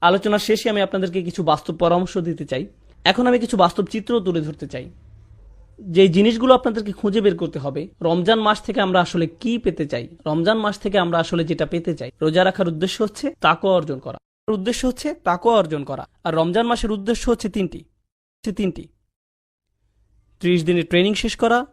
আলোচনার শেষে আমি আপনাদেরকে কিছু বাস্তব পরামর্শ দিতে চাই। এখন আমি কিছু বাস্তব চিত্র তুলে ধরতে চাই। যে জিনিসগুলো আপনাদেরকে খুঁজে বের করতে হবে, রমজান মাস থেকে আমরা আসলে কি পেতে চাই? রমজান মাস থেকে আমরা আসলে যেটা পেতে চাই, রোজা রাখার উদ্দেশ্য হচ্ছে তাকো অর্জন করা। উদ্দেশ্য হচ্ছে তাকো অর্জন করা। আর রমজান মাসের উদ্দেশ্য হচ্ছে তিনটি। তিনটি। ত্রিশ দিনের ট্রেনিং শেষ করা,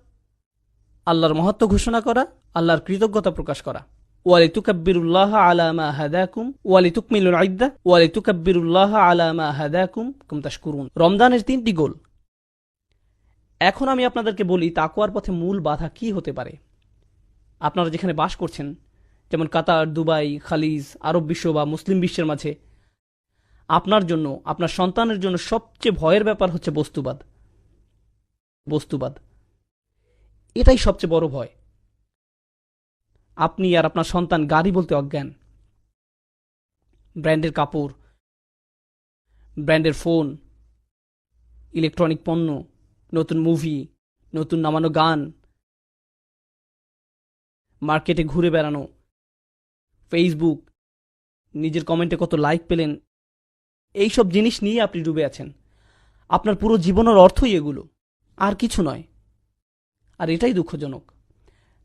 আল্লাহর মহত্ব ঘোষণা করা, আল্লাহর কৃতজ্ঞতা প্রকাশ করা। ওয়ালি তুকাব্বিরুল্লাহ আলা মা হাদাকুম ওয়ালি তুকমিলুল ইদ্দা ওয়ালি তুকাব্বিরুল্লাহ আলা মা হাদাকুম কুম তাশকুরুন রমজানের তিনটি গোল। এখন আমি আপনাদেরকে বলি, তাকওয়ার পথে মূল বাধা কি হতে পারে? আপনারা যেখানে বাস করছেন, যেমন কাতার, দুবাই, খালিজ, আরব বিশ্ব বা মুসলিম বিশ্বের মাঝে, আপনার জন্য, আপনার সন্তানের জন্য সবচেয়ে ভয়ের ব্যাপার হচ্ছে বস্তুবাদ। বস্তুবাদ। এটাই সবচেয়ে বড় ভয়। আপনি আর আপনার সন্তান গাড়ি বলতে অজ্ঞান। ব্র্যান্ডের কাপড়, ব্র্যান্ডের ফোন, ইলেকট্রনিক পণ্য, নতুন মুভি, নতুন নামানো গান, মার্কেটে ঘুরে বেড়ানো, ফেসবুক, নিজের কমেন্টে কত লাইক পেলেন এই সব জিনিস নিয়ে আপনি ডুবে আছেন। আপনার পুরো জীবনের অর্থই এগুলো, আর কিছু নয়। আর এটাই দুঃখজনক।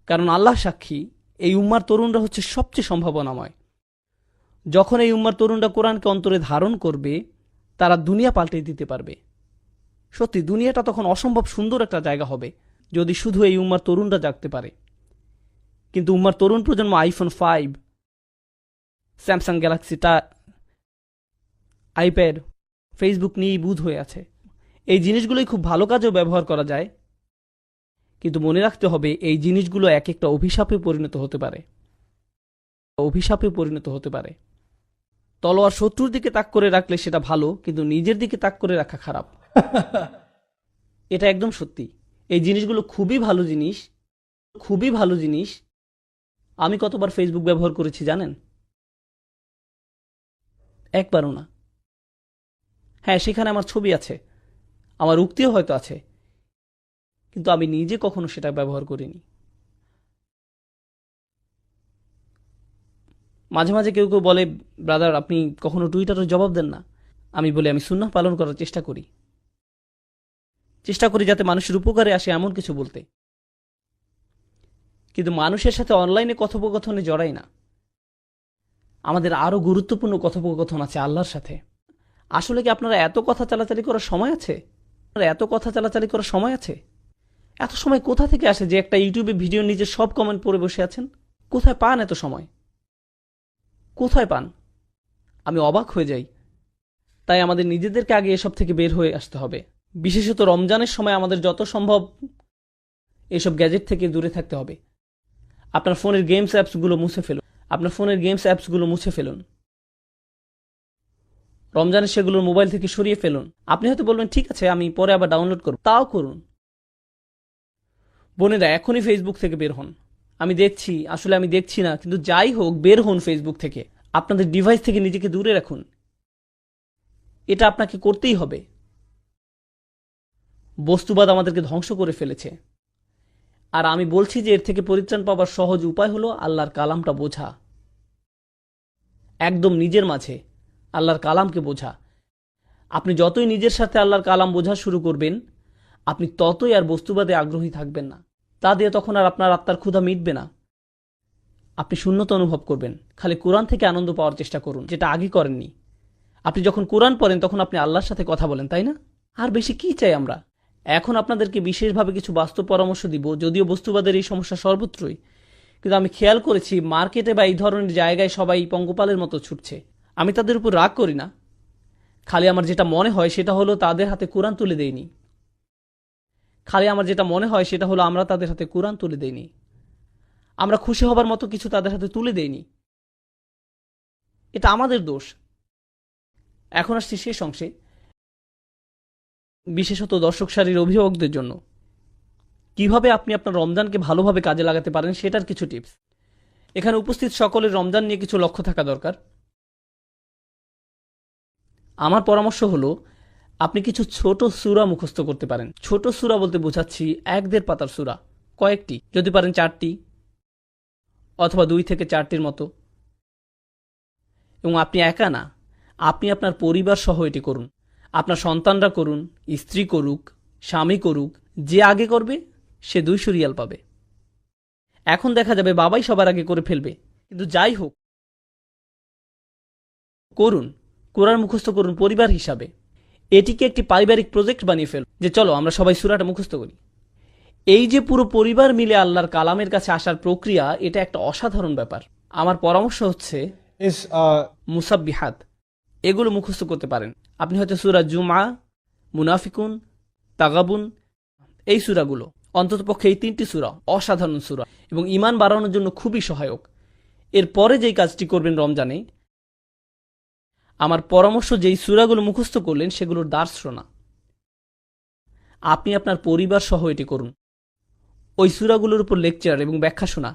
কারণ আল্লাহ সাক্ষী এই উম্মার তরুণরা হচ্ছে সবচেয়ে সম্ভাবনাময়। যখন এই উম্মার তরুণরা কোরআনকে অন্তরে ধারণ করবে, তারা দুনিয়া পাল্টে দিতে পারবে। সত্যি, দুনিয়াটা তখন অসম্ভব সুন্দর একটা জায়গা হবে, যদি শুধু এই উম্মার তরুণরা জাগতে পারে। কিন্তু উম্মার তরুণ প্রজন্ম আইফোন ফাইভ স্যামসাং গ্যালাক্সিটা আইপ্যাড ফেসবুক নিয়েই বুধ হয়ে আছে। এই জিনিসগুলোই খুব ভালো কাজেও ব্যবহার করা যায় কিন্তু মনে রাখতে হবে এই জিনিসগুলো এক একটা অভিশাপে পরিণত হতে পারে। অভিশাপে পরিণত হতে পারে। তলোয়ার শত্রুর দিকে তাক করে রাখলে সেটা ভালো কিন্তু নিজের দিকে তাক করে রাখা খারাপ। এটা একদম সত্যি। এই জিনিসগুলো খুবই ভালো জিনিস খুবই ভালো জিনিস। আমি কতবার ফেসবুক ব্যবহার করেছি জানেন? একবারও না। হ্যাঁ সেখানে আমার ছবি আছে। আমার উক্তিও হয়তো আছে। কিন্তু আমি নিজে কখনো সেটা ব্যবহার করিনি। মাঝে মাঝে কেউ কেউ বলে, ব্রাদার, আপনি কখনো টুইটারের জবাব দেন না। আমি বলি, আমি সুন্নাহ পালন করার চেষ্টা করি। চেষ্টা করি যাতে মানুষের উপকারে আসে এমন কিছু বলতে। কিন্তু মানুষের সাথে অনলাইনে কথোপকথনে জড়াই না। আমাদের আরও গুরুত্বপূর্ণ কথোপকথন আছে আল্লাহর সাথে। আসলে কি আপনারা এত কথা চালাচালি করার সময় আছে? এত কথা চালাচালি করার সময় আছে? এত সময় কোথা থেকে আসে যে একটা ইউটিউবে ভিডিও নিচে সব কমেন্ট পড়ে বসে আছেন? কোথায় পান এত সময়? কোথায় পান? আমি অবাক হয়ে যাই। তাই আমাদের নিজেদেরকে আগে এসব থেকে বের হয়ে আসতে হবে। বিশেষত রমজানের সময় আমাদের যত সম্ভব এসব গ্যাজেট থেকে দূরে থাকতে হবে। আপনার ফোনের গেমস অ্যাপসগুলো মুছে ফেলুন। আপনার ফোনের গেমস অ্যাপসগুলো মুছে ফেলুন। রমজানে সেগুলোর মোবাইল থেকে সরিয়ে ফেলুন। আপনি হয়তো বলবেন, ঠিক আছে, আমি পরে আবার ডাউনলোড করব। তাও করুন। বোনেরা, এখনই ফেসবুক থেকে বের হন। আমি দেখছি, আসলে আমি দেখছি না, কিন্তু যাই হোক, বের হন ফেসবুক থেকে। আপনাদের ডিভাইস থেকে নিজেকে দূরে রাখুন। এটা আপনাকে করতেই হবে। বস্তুবাদ আমাদেরকে ধ্বংস করে ফেলেছে। আর আমি বলছি যে, এর থেকে পরিত্রাণ পাবার সহজ উপায় হলো আল্লাহর কালামটা বোঝা। একদম নিজের মাঝে আল্লাহর কালামকে বোঝা। আপনি যতই নিজের সাথে আল্লাহর কালাম বোঝা শুরু করবেন, আপনি ততই আর বস্তুবাদে আগ্রহী থাকবেন না। তা দিয়ে তখন আর আপনার আত্মার ক্ষুধা মিটবে না। আপনি শূন্যতা অনুভব করবেন। খালি কোরআন থেকে আনন্দ পাওয়ার চেষ্টা করুন, যেটা আগে করেননি। আপনি যখন কোরআন পড়েন, তখন আপনি আল্লাহর সাথে কথা বলেন, তাই না? আর বেশি কি চাই আমরা? এখন আপনাদেরকে বিশেষভাবে কিছু বাস্তব পরামর্শ দিব, যদিও বস্তুবাদের এই সমস্যা সর্বত্রই। কিন্তু আমি খেয়াল করেছি, মার্কেটে বা এই ধরনের জায়গায় সবাই পঙ্গপালের মতো ছুটছে। আমি তাদের উপর রাগ করি না। খালি আমার যেটা মনে হয়, সেটা হলো তাদের হাতে কোরআন তুলে দেয়নি খালি আমার যেটা মনে হয় সেটা হলো আমরা তাদের হাতে কোরআন তুলে দেইনি। আমরা খুশি হবার মতো কিছু তাদের হাতে তুলে দেইনি। এটা আমাদের দোষ। এখন আসছি শেষ অংশে। বিশেষত দর্শক সারির অভিভাবকদের জন্য। কীভাবে আপনি আপনার রমজানকে ভালোভাবে কাজে লাগাতে পারেন সেটার কিছু টিপস। এখানে উপস্থিত সকলের রমজান নিয়ে কিছু লক্ষ্য থাকা দরকার। আমার পরামর্শ হলো আপনি কিছু ছোট সুরা মুখস্থ করতে পারেন। ছোট সুরা বলতে বোঝাচ্ছি এক দেড় পাতার সুরা, কয়েকটি, যদি পারেন চারটি, অথবা দুই থেকে চারটির মতো। এবং আপনি একা না, আপনি আপনার পরিবার সহ এটি করুন। আপনার সন্তানরা করুন, স্ত্রী করুক, স্বামী করুক, যে আগে করবে, সে দুই সুরিয়াল পাবে। এখন দেখা যাবে বাবাই সবার আগে করে ফেলবে। কিন্তু যাই হোক, করুন, কোরআন মুখস্থ করুন পরিবার হিসাবে। এটিকে একটি পারিবারিক প্রজেক্ট বানিয়ে ফেল যে চলো আমরা সবাই সুরাটা মুখস্থ করি। এই যে পুরো পরিবার মিলে আল্লাহর কালামের কাছে আসার প্রক্রিয়া এটা একটা অসাধারণ ব্যাপার। আমার পরামর্শ হচ্ছে uh, মুসাব্বিহাত। এগুলো মুখস্থ করতে পারেন। আপনি হয়তো সুরা জুমা মুনাফিকুন তাগাবুন এই সুরাগুলো। অন্ততপক্ষে এই তিনটি সুরা অসাধারণ সুরা। এবং ইমান বাড়ানোর জন্য খুবই সহায়ক। এরপরে যেই কাজটি করবেন রমজানে আমার পরামর্শ যেই সুরাগুলো মুখস্থ করলেন, সেগুলোর দার্স শোনা আপনি আপনার পরিবার সহ এটি করুন। ওই সুরাগুলোর উপর লেকচার এবং ব্যাখ্যা শোনা।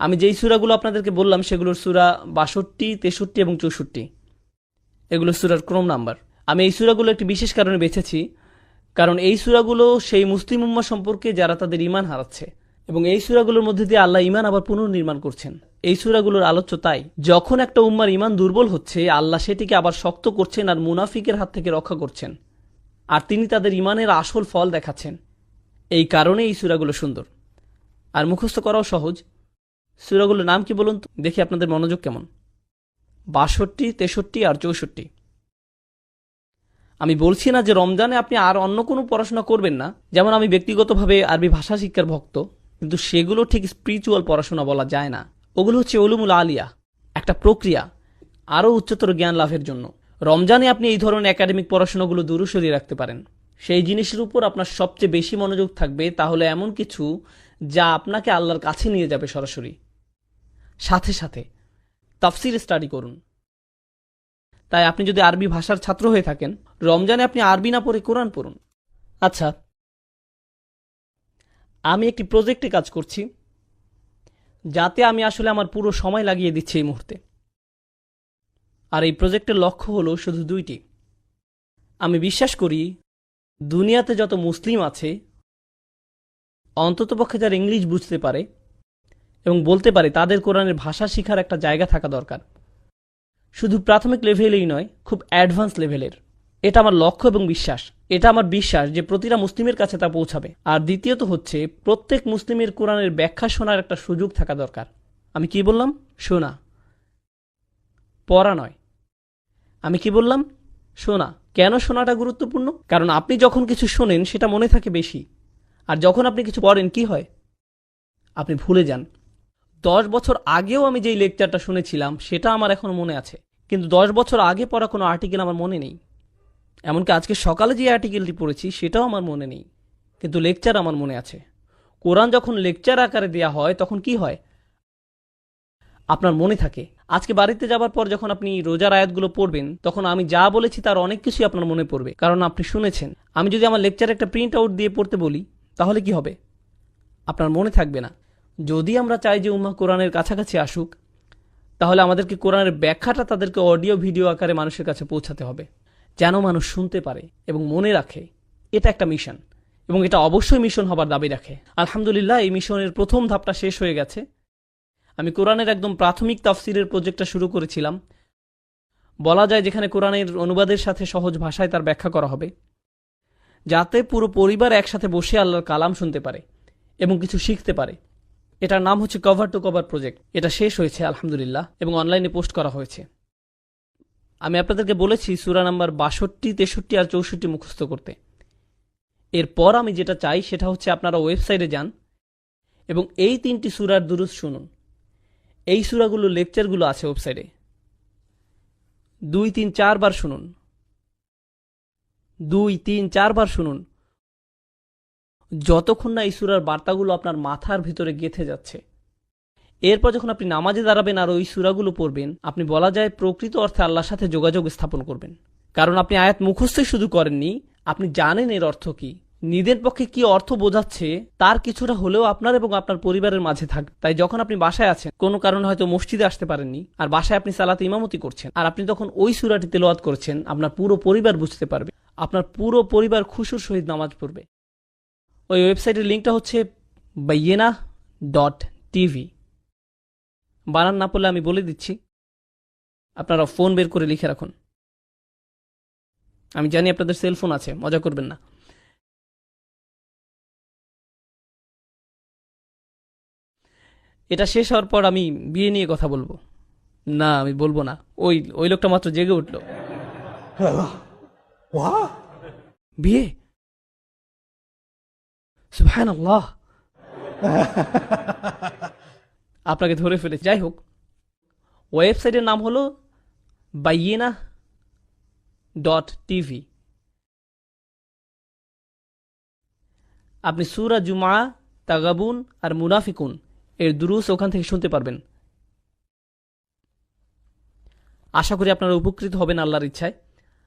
আমি যেই সুরাগুলো আপনাদেরকে বললাম, সেগুলোর সুরা বাষট্টি, তেষট্টি এবং চৌষট্টি। এগুলো সুরার ক্রম নাম্বার। আমি এই সুরাগুলো একটি বিশেষ কারণে বেছেছি, কারণ এই সুরাগুলো সেই মুসলিম উম্মা সম্পর্কে যারা তাদের ইমান হারাচ্ছে। এবং এই সুরাগুলোর মধ্যে দিয়ে আল্লাহ ইমান আবার পুনর্নির্মাণ করছেন। এই সুরাগুলোর আলোচ্য তাই, যখন একটা উম্মার ইমান দুর্বল হচ্ছে, আল্লাহ সেটিকে আবার শক্ত করছেন আর মুনাফিকের হাত থেকে রক্ষা করছেন। আর তিনি তাদের ইমানের আসল ফল দেখাচ্ছেন। এই কারণে এই সুরাগুলো সুন্দর। আর মুখস্থ করাও সহজ। সুরাগুলোর নাম কি বলুন দেখি আপনাদের মনোযোগ কেমন। বাষট্টি, তেষট্টি আর চৌষট্টি। আমি বলছি না যে রমজানে আপনি আর অন্য কোনো পড়াশোনা করবেন না। যেমন আমি ব্যক্তিগতভাবে আরবি ভাষা শিক্ষার ভক্ত। কিন্তু সেগুলো ঠিক স্পিরিচুয়াল পড়াশোনা বলা যায় না। ওগুলো হচ্ছে ওলুমুল আলিয়া, একটা প্রক্রিয়া, আরও উচ্চতর জ্ঞান লাভের জন্য। রমজানে আপনি এই ধরনের একাডেমিক পড়াশোনাগুলো দূরে সরিয়ে রাখতে পারেন। সেই জিনিসের উপর আপনার সবচেয়ে বেশি মনোযোগ থাকবে, তাহলে এমন কিছু যা আপনাকে আল্লাহর কাছে নিয়ে যাবে সরাসরি। সাথে সাথে তাফসির স্টাডি করুন। তাই আপনি যদি আরবি ভাষার ছাত্র হয়ে থাকেন, রমজানে আপনি আরবি না পড়ে কোরআন পড়ুন। আচ্ছা আমি একটি প্রজেক্টে কাজ করছি, যাতে আমি আসলে আমার পুরো সময় লাগিয়ে দিচ্ছি এই মুহূর্তে। আর এই প্রজেক্টের লক্ষ্য হলো শুধু দুইটি। আমি বিশ্বাস করি, দুনিয়াতে যত মুসলিম আছে, অন্ততপক্ষে যারা ইংলিশ বুঝতে পারে এবং বলতে পারে, তাদের কোরআনের ভাষা শেখার একটা জায়গা থাকা দরকার। শুধু প্রাথমিক লেভেলেই নয়, খুব অ্যাডভান্স লেভেলের এটা আমার লক্ষ্য এবং বিশ্বাস। এটা আমার বিশ্বাস যে প্রতিটা মুসলিমের কাছে তা পৌঁছাবে। আর দ্বিতীয়ত হচ্ছে, প্রত্যেক মুসলিমের কোরআনের ব্যাখ্যা শোনার একটা সুযোগ থাকা দরকার। আমি কি বললাম? শোনা। পড়া নয়। আমি কি বললাম? শোনা। কেন শোনাটা গুরুত্বপূর্ণ? কারণ আপনি যখন কিছু শোনেন, সেটা মনে থাকে বেশি। আর যখন আপনি কিছু পড়েন, কি হয়? আপনি ভুলে যান। দশ বছর আগেও আমি যেই লেকচারটা শুনেছিলাম, সেটা আমার এখন মনে আছে। কিন্তু দশ বছর আগে পড়া কোনো আর্টিকেল আমার মনে নেই। এমনকি আজকে সকালে যে আর্টিকেলটি পড়েছি, সেটাও আমার মনে নেই। কিন্তু লেকচার আমার মনে আছে। কোরআন যখন লেকচার আকারে দেয়া হয়, তখন কি হয়? আপনার মনে থাকে। আজকে বাড়িতে যাবার পর যখন আপনি রোজার আয়াতগুলো পড়বেন, তখন আমি যা বলেছি তার অনেক কিছুই আপনার মনে পড়বে। কারণ আপনি শুনেছেন। আমি যদি আমার লেকচারে একটা প্রিন্ট আউট দিয়ে পড়তে বলি, তাহলে কি হবে? আপনার মনে থাকবে না। যদি আমরা চাই যে উম্মা কোরআনের কাছাকাছি আসুক, তাহলে আমাদেরকে কোরআনের ব্যাখ্যাটা তাদেরকে অডিও ভিডিও আকারে মানুষের কাছে পৌঁছাতে হবে। যেন মানুষ শুনতে পারে এবং মনে রাখে। এটা একটা মিশন এবং এটা অবশ্যই মিশন হবার দাবি রাখে। আলহামদুলিল্লাহ, এই মিশনের প্রথম ধাপটা শেষ হয়ে গেছে। আমি কোরআনের একদম প্রাথমিক তাফসিরের প্রজেক্টটা শুরু করেছিলাম। বলা যায় যেখানে কোরআনের অনুবাদের সাথে সহজ ভাষায় তার ব্যাখ্যা করা হবে। যাতে পুরো পরিবার একসাথে বসে আল্লাহর কালাম শুনতে পারে এবং কিছু শিখতে পারে। এটার নাম হচ্ছে কভার টু কভার প্রজেক্ট। এটা শেষ হয়েছে, আলহামদুলিল্লাহ, এবং অনলাইনে পোস্ট করা হয়েছে। আমি আপনাদেরকে বলেছি, সুরা নাম্বার বাষট্টি, তেষট্টি আর চৌষট্টি মুখস্থ করতে। এরপর আমি যেটা চাই সেটা হচ্ছে আপনারা ওয়েবসাইটে যান এবং এই তিনটি সুরার দুরুজ শুনুন। এই সুরাগুলো লেকচারগুলো আছে ওয়েবসাইটে। দুই, তিন, চারবার শুনুন। দুই, তিন, চারবার শুনুন। যতক্ষণ না এই সুরার বার্তাগুলো আপনার মাথার ভিতরে গেঁথে যাচ্ছে এরপর যখন আপনি নামাজে দাঁড়াবেন আর ওই সুরাগুলো পড়বেন, আপনি বলা যায় প্রকৃত অর্থে আল্লাহর সাথে যোগাযোগ স্থাপন করবেন। কারণ আপনি আয়াত মুখস্থই শুধু করেননি, আপনি জানেন এর অর্থ কি। নিজের পক্ষে কি অর্থ বোঝাচ্ছে, তার কিছুটা হলেও আপনার এবং আপনার পরিবারের মাঝে থাকবে তাই যখন আপনি বাসায় আছেন, কোনো কারণে হয়তো মসজিদে আসতে পারেননি, আর বাসায় আপনি সালাতে ইমামতি করছেন, আর আপনি তখন ওই সুরাটি তেলোয়াত করছেন, আপনার পুরো পরিবার বুঝতে পারবে। আপনার পুরো পরিবার খুশুর সহিত নামাজ পড়বে। ওই ওয়েবসাইটের লিঙ্কটা হচ্ছে বাইয়েনা ডট টিভি। বানান না পড়লে আমি বলে দিচ্ছি। আপনারা ফোন বের করে লিখে রাখুন। আমি জানি আপনাদের সেলফোন আছে, মজা করবেন না। এটা শেষ হওয়ার পর আমি বিয়ে নিয়ে কথা বলব। না, আমি বলব না। ওই ওই লোকটা মাত্র জেগে উঠল। বিয়ে? সুবহান আল্লাহ আপনাকে ধরে ফেলে যাই হোক, ওয়েবসাইটের নাম হলো বাইয়েনা ডট টিভি। আপনি সুরা জুমা তাগাবুন আর মুনাফিকুন এর দুরুস ওখান থেকে শুনতে পারবেন। আশা করি আপনারা উপকৃত হবেন আল্লাহর ইচ্ছায়।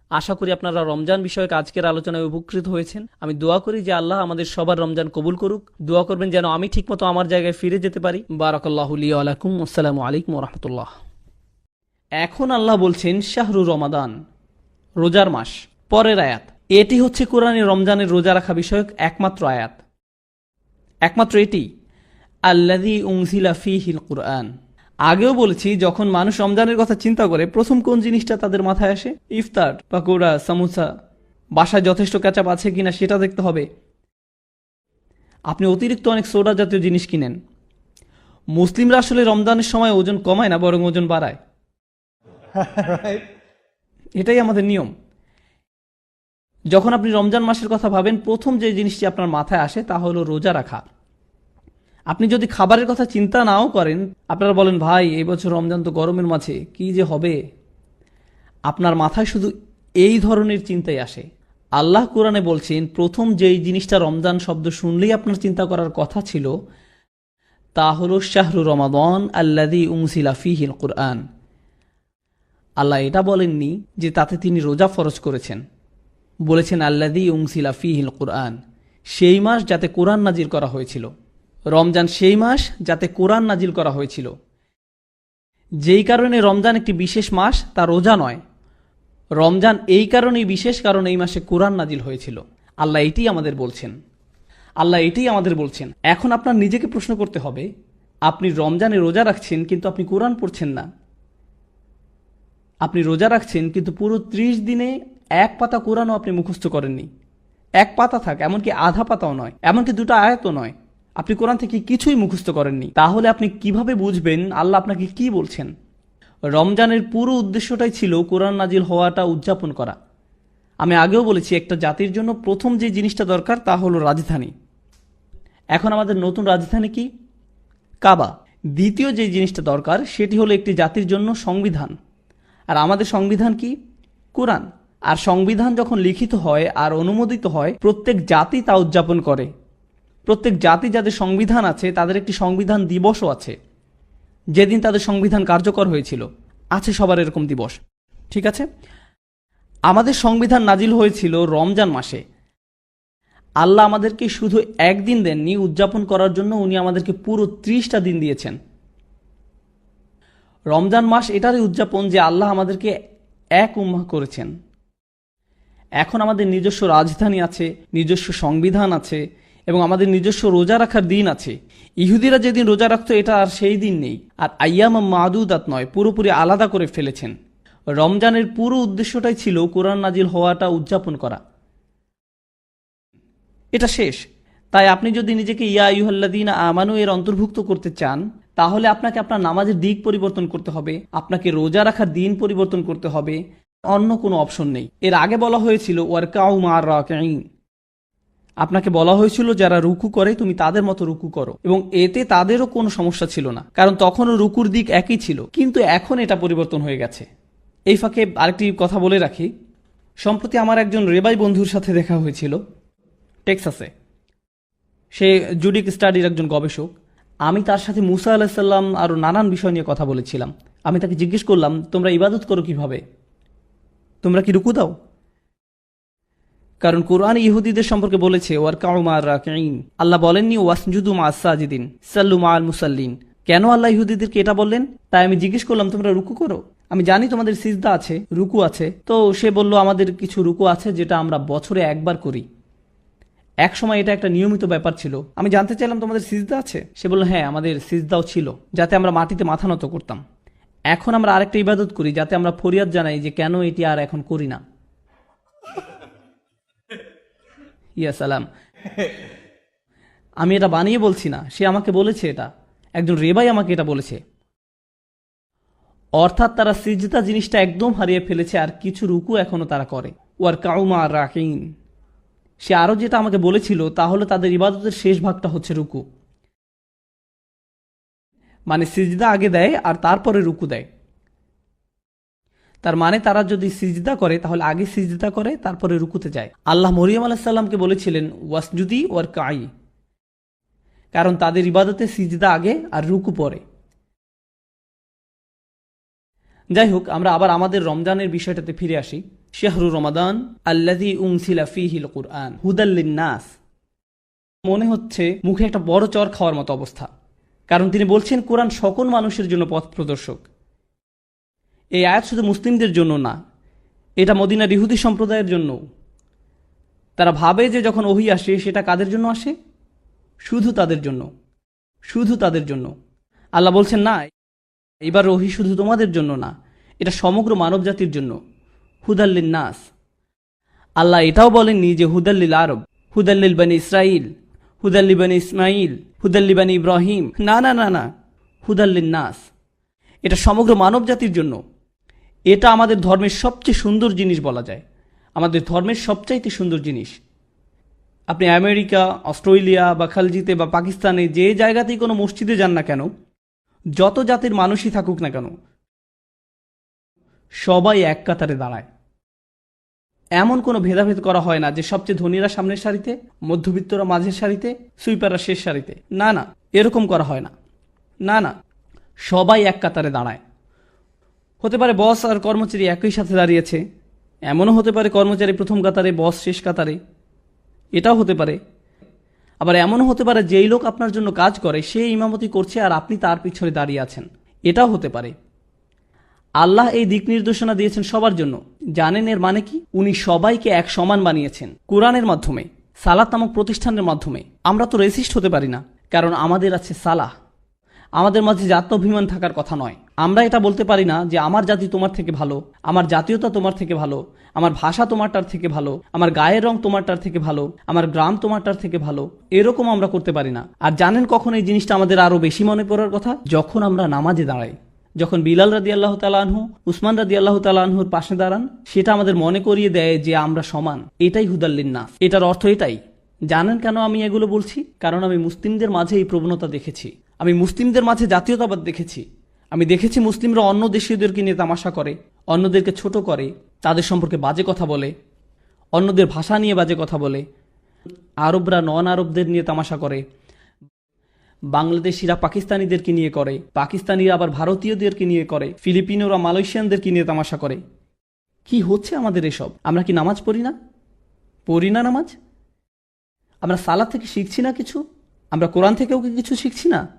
আশা করি আপনারা রমজান বিষয়ক আজকের আলোচনায় উপকৃত হয়েছেন। আমি দোয়া করি যে আল্লাহ আমাদের সবার রমজান কবুল করুক। দোয়া করবেন যেন আমি ঠিকমতো আমার জায়গায় ফিরে যেতে পারি। বারাকাল্লাহুলি আসসালামু আলাইকুম রহমতুল্লাহ। এখন আল্লাহ বলছেন, শাহরু রমাদান, রোজার মাস, পরের আয়াত। এটি হচ্ছে কোরআনে রমজানের রোজা রাখা বিষয়ক একমাত্র আয়াত। একমাত্র এটি। আল্লাদি উংসিলা ফি হিল কুরআন। আগেও বলেছি যখন মানুষ রমজানের কথা চিন্তা করে প্রথম কোন জিনিসটা তাদের মাথায় আসে? ইফতার পাকোড়া সামোসা। বাসায় যথেষ্ট ক্যাচাপ আছে কিনা সেটা দেখতে হবে। আপনি অতিরিক্ত অনেক সোডা জাতীয় জিনিস কিনেন। মুসলিমরা আসলে রমজানের সময় ওজন কমায় না বরং ওজন বাড়ায়। এটাই আমাদের নিয়ম। যখন আপনি রমজান মাসের কথা ভাবেন প্রথম যে জিনিসটি আপনার মাথায় আসে তা হলো রোজা রাখা। আপনি যদি খাবারের কথা চিন্তা নাও করেন, আপনারা বলেন, ভাই, এই বছর রমজান তো গরমের মাঝে, কি যে হবে? আপনার মাথায় শুধু এই ধরনের চিন্তাই আসে। আল্লাহ কোরআনে বলছেন, প্রথম যেই জিনিসটা রমজান শব্দ শুনলেই আপনার চিন্তা করার কথা ছিল, তা হল শাহরু রমাদন আল্লাদি উংসিলা ফিহিল কোরআন। আল্লাহ এটা বলেননি যে তাতে তিনি রোজা ফরজ করেছেন। বলেছেন আল্লাদি উংসিলা ফিহিল কোরআন। সেই মাস যাতে কোরআন নাজির করা হয়েছিল। রমজান সেই মাস যাতে কোরআন নাজিল করা হয়েছিল। যেই কারণে রমজান একটি বিশেষ মাস, তা রোজা নয়। রমজান এই কারণেই বিশেষ কারণ এই মাসে কোরআন নাজিল হয়েছিল। আল্লাহ এটি আমাদের বলছেন। আল্লাহ এটাই আমাদের বলছেন। এখন আপনার নিজেকে প্রশ্ন করতে হবে, আপনি রমজানে রোজা রাখছেন কিন্তু আপনি কোরআন পড়ছেন না। আপনি রোজা রাখছেন কিন্তু পুরো ত্রিশ দিনে এক পাতা কোরআনও আপনি মুখস্থ করেননি। এক পাতা থাক, এমনকি আধা পাতাও নয়, এমনকি দুটো আয়াতও নয়। আপনি কোরআন থেকে কিছুই মুখস্থ করেননি। তাহলে আপনি কীভাবে বুঝবেন আল্লাহ আপনাকে কি বলছেন? রমজানের পুরো উদ্দেশ্যটাই ছিল কোরআন নাজিল হওয়াটা উদযাপন করা। আমি আগেও বলেছি, একটা জাতির জন্য প্রথম যে জিনিসটা দরকার তা হলো রাজধানী। এখন আমাদের নতুন রাজধানী কি? কাবা। দ্বিতীয় যে জিনিসটা দরকার, সেটি হলো একটি জাতির জন্য সংবিধান। আর আমাদের সংবিধান কি? কোরআন। আর সংবিধান যখন লিখিত হয় আর অনুমোদিত হয়, প্রত্যেক জাতি তা উদযাপন করে। প্রত্যেক জাতি যাদের সংবিধান আছে, তাদের একটি সংবিধান দিবসও আছে। যেদিন তাদের সংবিধান কার্যকর হয়েছিল, আছে সবার এরকম দিবস। ঠিক আছে? আমাদের সংবিধান নাজিল হয়েছিল রমজান মাসে। আল্লাহ আমাদেরকে শুধু একদিন দেননি, উদযাপন করার জন্য উনি আমাদেরকে পুরো ত্রিশটা দিন দিয়েছেন। রমজান মাস এটারই উদযাপন যে আল্লাহ আমাদেরকে এক উম্মাহ করেছেন। এখন আমাদের নিজস্ব রাজধানী আছে, নিজস্ব সংবিধান আছে এবং আমাদের নিজস্ব রোজা রাখার দিন আছে। ইহুদিরা যেদিন রোজা রাখতো, এটা আর সেই দিন নেই। আর আয়াম মাদুদাত নয়, পুরোপুরি আলাদা করে ফেলেছেন। রমজানের পুরো উদ্দেশ্যটাই ছিল কোরআন নাজিল হওয়াটা উদযাপন করা। এটা শেষ। তাই আপনি যদি নিজেকে ইয়া ইউহাল্লাদিন আমানু এর অন্তর্ভুক্ত করতে চান, তাহলে আপনাকে আপনার নামাজের দিক পরিবর্তন করতে হবে, আপনাকে রোজা রাখার দিন পরিবর্তন করতে হবে। অন্য কোনো অপশন নেই। এর আগে বলা হয়েছিল, ওয়ার্কাউ মার রাকাইন আপনাকে বলা হয়েছিল যারা রুকু করে, তুমি তাদের মতো রুকু করো। এবং এতে তাদেরও কোনো সমস্যা ছিল না, কারণ তখনও রুকুর দিক একই ছিল। কিন্তু এখন এটা পরিবর্তন হয়ে গেছে। এই ফাঁকে আরেকটি কথা বলে রাখি। সম্প্রতি আমার একজন রেবাই বন্ধুর সাথে দেখা হয়েছিল টেক্সাসে। সে জুডিক স্টাডির একজন গবেষক। আমি তার সাথে মুসা আলাহিসাল্লাম আরও নানান বিষয় নিয়ে কথা বলেছিলাম। আমি তাকে জিজ্ঞেস করলাম, তোমরা ইবাদত করো কীভাবে? তোমরা কি রুকু দাও? কারণ কোরআন ইহুদিদের সম্পর্কে বলেছে ওয়ারকাউমার রাকিন আল্লাহ বলেননি, ওয়াসজুদু মা সাজিদিন, সাল্লু মা আল মুসাল্লিন। কেন আল্লাহ ইহুদিদেরকে এটা বললেন? তাই আমি জিজ্ঞেস করলাম, তোমরা রুকু করো? আমি জানি তোমাদের সিজদা আছে, রুকু আছে। তো সে বলল, আমাদের কিছু রুকু আছে যেটা আমরা বছরে একবার করি। এক সময় এটা একটা নিয়মিত ব্যাপার ছিল। আমি জানতে চাইলাম, তোমাদের সিজদা আছে? সে বলল হ্যাঁ আমাদের সিজদাও ছিল, যাতে আমরা মাটিতে মাথা নত করতাম। এখন আমরা আরেকটা ইবাদত করি, যাতে আমরা ফরিয়াদ জানাই যে কেন এটি আর এখন করি না। ইয়া সালাম। আমি এটা বানিয়ে বলছি না, সে আমাকে বলেছে এটা। একজন রেবাই আমাকে এটা বলেছে। অর্থাৎ তারা সিজদা জিনিসটা একদম হারিয়ে ফেলেছে, আর কিছু রুকু এখনও তারা করে। ওয়ার কাউমা রাকিন। সে আরও যেটা আমাকে বলেছিল, তাহলে তাদের ইবাদতের শেষ ভাগটা হচ্ছে রুকু। মানে সিজদা আগে দেয়, আর তারপরে রুকু দেয়। তার মানে তারা যদি সিজদা করে, তাহলে আগে সিজদা করে, তারপরে রুকুতে যায়। আল্লাহ মরিয়ম আলাহিসাল্লামকে বলেছিলেন, ওয়াসজুদি ওয়ার কাই কারণ তাদের ইবাদতে সিজদা আগে আর রুকু পরে। যাই হোক, আমরা আবার আমাদের রমজানের বিষয়টাতে ফিরে আসি। শাহরু রমাদান আল্লাদি ফিহিল কুরআন নাস মনে হচ্ছে মুখে একটা বড় চর খাওয়ার মতো অবস্থা। কারণ তিনি বলছেন, কোরআন সকল মানুষের জন্য পথ প্রদর্শক। এই আয়াত শুধু মুসলিমদের জন্য না, এটা মদিনার ইহুদি সম্প্রদায়ের জন্য। তারা ভাবে যে যখন ওহি আসে, সেটা কাদের জন্য আসে? শুধু তাদের জন্য। শুধু তাদের জন্য। আল্লাহ বলছেন, না, এবার ওহি শুধু তোমাদের জন্য না, এটা সমগ্র মানব জাতির জন্য। হুদাল্লিন নাস আল্লাহ এটাও বলেননি যে হুদাল্লিল আরব হুদাল্লিল বানি ইসরাইল হুদাল্লি বানি ইসমাইল হুদাল্লি বানি ইব্রাহিম। না না না না হুদাল্লিন নাস এটা সমগ্র মানব জাতির জন্য। এটা আমাদের ধর্মের সবচেয়ে সুন্দর জিনিস বলা যায়। আমাদের ধর্মের সবচাইতে সুন্দর জিনিস। আপনি আমেরিকা, অস্ট্রেলিয়া বা খালজিতে বা পাকিস্তানে যে জায়গাতেই কোনো মসজিদে যান না কেন, যত জাতির মানুষই থাকুক না কেন, সবাই এক কাতারে দাঁড়ায়। এমন কোনো ভেদাভেদ করা হয় না যে সবচেয়ে ধনীরা সামনের সারিতে, মধ্যবিত্তরা মাঝের সারিতে, সুইপাররা শেষ সারিতে। না না, এরকম করা হয় না। না না, সবাই এক কাতারে দাঁড়ায়। হতে পারে বস আর কর্মচারী একই সাথে দাঁড়িয়েছে। এমনও হতে পারে কর্মচারী প্রথম কাতারে, বস শেষ কাতারে। এটাও হতে পারে। আবার এমনও হতে পারে যেই লোক আপনার জন্য কাজ করে, সে ইমামতি করছে আর আপনি তার পিছনে দাঁড়িয়ে আছেন। এটাও হতে পারে। আল্লাহ এই দিক নির্দেশনা দিয়েছেন সবার জন্য। জানেন এর মানে কি? উনি সবাইকে এক সমান বানিয়েছেন, কোরআনের মাধ্যমে, সালাত নামক প্রতিষ্ঠানের মাধ্যমে। আমরা তো রেসিস্ট হতে পারি না, কারণ আমাদের আছে সালাহ। আমাদের মাঝে জাত্যাভিমান থাকার কথা নয়। আমরা এটা বলতে পারি না যে আমার জাতি তোমার থেকে ভালো, আমার জাতীয়তা তোমার থেকে ভালো, আমার ভাষা তোমারটার থেকে ভালো, আমার গায়ের রং তোমারটার থেকে ভালো, আমার গ্রাম তোমারটার থেকে ভালো, এরকম আমরা করতে পারি না। আর জানেন কখন এই জিনিসটা আমাদের আরও বেশি মনে পড়ার কথা? যখন আমরা নামাজে দাঁড়াই, যখন বিলাল রাদি আল্লাহ তালাহু উসমান রাদি আল্লাহ তালাহুর পাশে দাঁড়ান, সেটা আমাদের মনে করিয়ে দেয় যে আমরা সমান। এটাই হুদাল্লিন নাস এটার অর্থ এটাই। জানেন কেন আমি এগুলো বলছি? কারণ আমি মুসলিমদের মাঝে এই প্রবণতা দেখেছি। আমি মুসলিমদের মাঝে জাতীয়তাবাদ দেখেছি। আমি দেখেছি মুসলিমরা অন্য দেশীয়দেরকে নিয়ে তামাশা করে, অন্যদেরকে ছোট করে, তাদের সম্পর্কে বাজে কথা বলে, অন্যদের ভাষা নিয়ে বাজে কথা বলে। আরবরা নন আরবদের নিয়ে তামাশা করে, বাংলাদেশিরা পাকিস্তানিদেরকে নিয়ে করে, পাকিস্তানিরা আবার ভারতীয়দেরকে নিয়ে করে, ফিলিপিনোরা মালয়েশিয়ানদেরকে নিয়ে তামাশা করে। কি হচ্ছে আমাদের এসব? আমরা কি নামাজ পড়ি না? পড়ি না নামাজ? আমরা সালাদ থেকে শিখছি না কিছু? আমরা কোরআন থেকেও কি কিছু শিখছি না?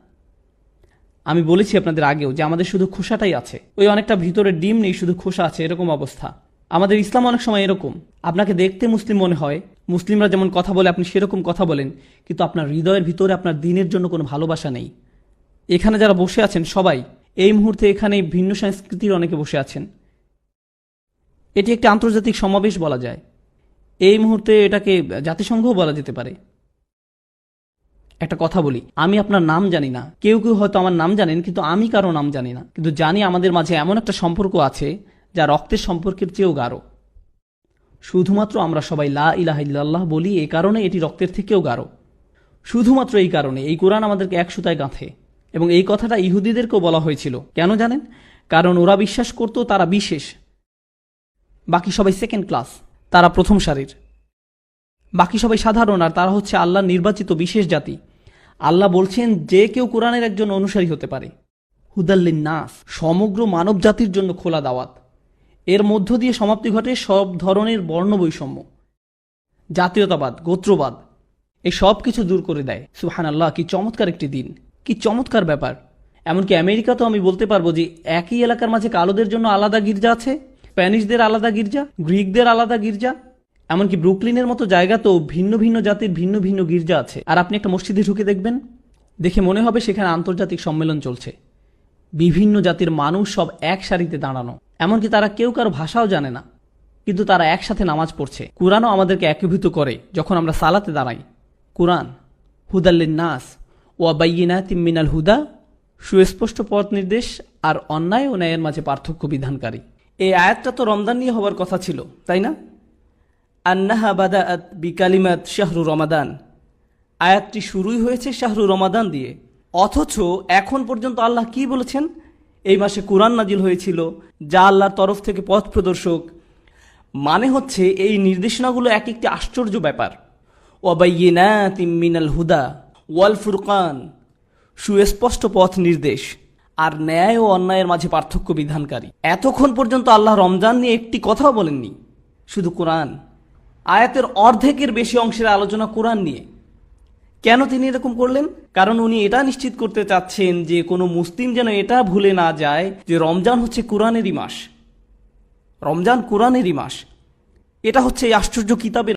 আমি বলেছি আপনাদের আগেও যে আমাদের শুধু খোসাটাই আছে। ওই অনেকটা ভিতরে ডিম নেই, শুধু খোসা আছে, এরকম অবস্থা। আমাদের ইসলাম অনেক সময় এরকম। আপনাকে দেখতে মুসলিম মনে হয়, মুসলিমরা যেমন কথা বলে, আপনি সেরকম কথা বলেন, কিন্তু আপনার হৃদয়ের ভিতরে আপনার দিনের জন্য কোনো ভালোবাসা নেই। এখানে যারা বসে আছেন সবাই, এই মুহূর্তে এখানে ভিন্ন সংস্কৃতির অনেকে বসে আছেন। এটি একটি আন্তর্জাতিক সমাবেশ বলা যায়। এই মুহূর্তে এটাকে জাতিসংঘও বলা যেতে পারে। একটা কথা বলি। আমি আপনার নাম জানি না। কেউ কেউ হয়তো আমার নাম জানেন, কিন্তু আমি কারও নাম জানি না। কিন্তু জানি আমাদের মাঝে এমন একটা সম্পর্ক আছে, যা রক্তের সম্পর্কের চেয়েও গাঢ়। শুধুমাত্র আমরা সবাই লা ইলাহা ইল্লাল্লাহ বলি এই কারণে এটি রক্তের থেকেও গাঢ়। শুধুমাত্র এই কারণে এই কোরআন আমাদেরকে এক সুতায় গাঁথে। এবং এই কথাটা ইহুদিদেরকেও বলা হয়েছিল। কেন জানেন? কারণ ওরা বিশ্বাস করত তারা বিশেষ। বাকি সবাই সেকেন্ড ক্লাস তারা প্রথম সারির। বাকি সবাই সাধারণ আর তারা হচ্ছে আল্লাহ নির্বাচিত বিশেষ জাতি। আল্লাহ বলছেন যে কেউ কোরআনের একজন অনুসারী হতে পারে। হুদাল্লিন নাস সমগ্র মানব জাতির জন্য খোলা দাওয়াত। এর মধ্য দিয়ে সমাপ্তি ঘটে সব ধরনের বর্ণ বৈষম্য জাতীয়তাবাদ, গোত্রবাদ, এই সব কিছু দূর করে দেয়। সুহান আল্লাহ কি চমৎকার একটি দিন। কি চমৎকার ব্যাপার। এমনকি আমেরিকাতেও আমি বলতে পারব যে একই এলাকার মাঝে কালোদের জন্য আলাদা গির্জা আছে, স্প্যানিশদের আলাদা গির্জা, গ্রিকদের আলাদা গির্জা। এমনকি ব্রুকলিনের মতো জায়গাতেও ভিন্ন ভিন্ন জাতির ভিন্ন ভিন্ন গির্জা আছে। আর আপনি একটা মসজিদে ঢুকে দেখবেন, দেখে মনে হবে সেখানে আন্তর্জাতিক সম্মেলন চলছে। বিভিন্ন জাতির মানুষ সব এক সারিতে দাঁড়ানো। এমনকি তারা কেউ কারও ভাষাও জানে না, কিন্তু তারা একসাথে নামাজ পড়ছে। কোরআনও আমাদেরকে একীভূত করে, যখন আমরা সালাতে দাঁড়াই। কোরআন হুদাল্লিন নাস ওয়াবাইনা তিম্মিনাল হুদা, সুস্পষ্ট পথ নির্দেশ আর অন্যায় ও ন্যায়ের মাঝে পার্থক্য বিধানকারী। এই আয়াতটা তো রমজান নিয়ে হওয়ার কথা ছিল, তাই না? আন্নাহা বাদাআত বিকালিমাত শাহরু রমাদান। আয়াতটি শুরুই হয়েছে শাহরু রমাদান দিয়ে। অথচ এখন পর্যন্ত আল্লাহ কি বলেছেন? এই মাসে কোরআন নাজিল হয়েছিল, যা আল্লাহর তরফ থেকে পথ প্রদর্শক। মানে হচ্ছে এই নির্দেশনাগুলো এক একটি আশ্চর্য ব্যাপার। ওয়াবাইয়িনাতি মিনাল হুদা ওয়াল ফুরকান, সুস্পষ্ট পথ নির্দেশ আর ন্যায় ও অন্যায়ের মাঝে পার্থক্য বিধানকারী। এতক্ষণ পর্যন্ত আল্লাহ রমজান নিয়ে একটি কথাও বলেননি, শুধু কোরআন। আয়াতের অর্ধেকের বেশি অংশের আলোচনা কোরআন নিয়ে। কেন তিনি এরকম করলেন? কারণ উনি এটা নিশ্চিত করতে চাচ্ছেন যে কোনো মুসলিম যেন এটা ভুলে না যায় যে রমজান হচ্ছে কোরআনেরই মাস। রমজান কোরআনেরই মাস। এটা হচ্ছে এই আশ্চর্য কিতাবের